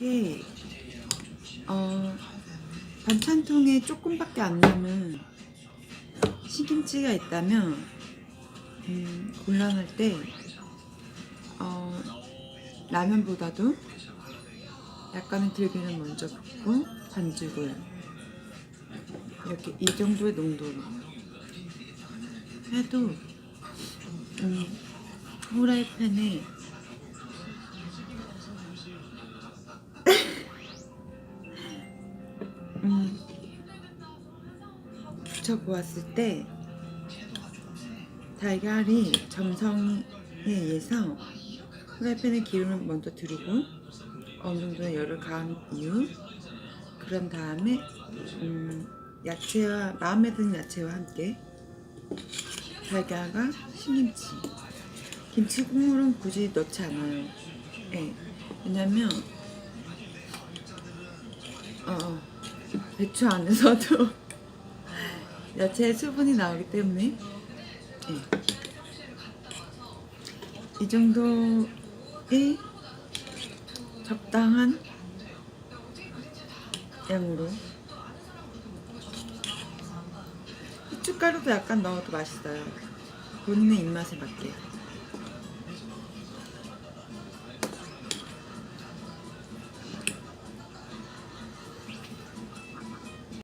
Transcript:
이게 어, 반찬통에 조금밖에 안 남은 시김치가 있다면 음, 곤란할 때 어, 라면보다도 약간은 들기름 먼저 붓고 반죽을 이렇게 이 정도의 농도로 해도 음, 후라이팬에 음, 붙여 보았을 때 달걀이 점성에 의해서 후라이팬에 기름을 먼저 두르고 어느 정도의 열을 가한 이후 그런 다음에 음, 야채와 마음에 드는 야채와 함께 달걀과 신김치 김치 국물은 굳이 넣지 않아요 예. 왜냐면 어, 어, 배추 안에서도. 야채의 수분이 나오기 때문에. 예. 이 정도의 적당한 양으로. 후춧가루도 약간 넣어도 맛있어요. 본인의 입맛에 맞게